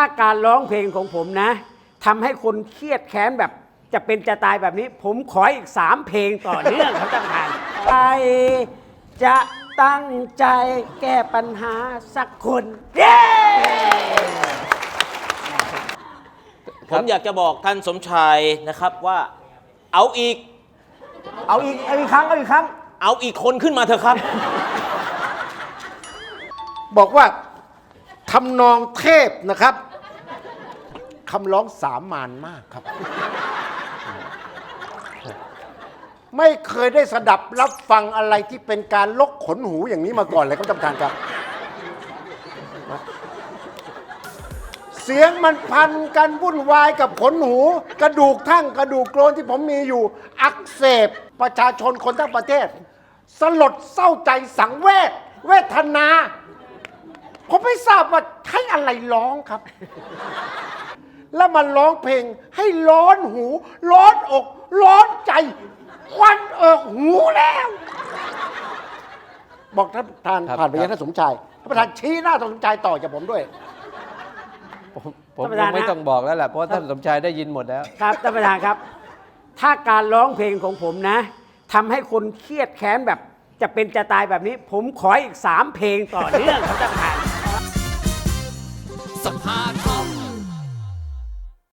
ถ้าการร้องเพลงของผมนะทำให้คนเครียดแค้นแบบจะเป็นจะตายแบบนี้ ผมขออีกสามเพลงต่อเนื่องครับท่านประธานใครจะตั้งใจแก้ปัญหาสักคนเย้ ผมอยากจะบอกท่านสมชายนะครับว่า เอาอีก เอาอีกเอาอีกครั้งเอาอีกครั้ง เอาอีกคนขึ้นมาเถอะครับ บอกว่าทำนองเทพนะครับ คำร้องสามานมากครับ ไม่เคยได้สดับรับฟังอะไรที่เป็นการลกขนหูอย่างนี้มาก่อนเลยครับท่านประธานครับ เสียงมันพันกันวุ่นวายกับขนหู กระดูกทั้งกระดูกโกรนที่ผมมีอยู่ อักเสบประชาชนคนทั้งประเทศ สลดเศร้าใจสังเวชเวทนา ผมไม่ทราบว่าใช้อะไรร้องครับ แล้วมันร้องเพลงให้ร้อนหู ร้อนอก ร้อนใจ ควันเอิกหูแล้ว บอกท่านประธานครับผ่านไปยังครับท่านสมชายท่านประธานชี้หน้าท่านสมชายต่อจากผมด้วย ผมผมท่านประธานคงไม่ฮะ ต้องบอกแล้วแหละเพราะว่าท่านสมชายได้ยินหมดแล้ว ครับท่านประธานครับ ถ้าการร้องเพลงของผมนะทำให้คนเครียดแค้นแบบจะเป็นจะตายแบบนี้ ผมขออีกสามเพลงต่อเนื่องครับท่านประธาน สัมภาษณ์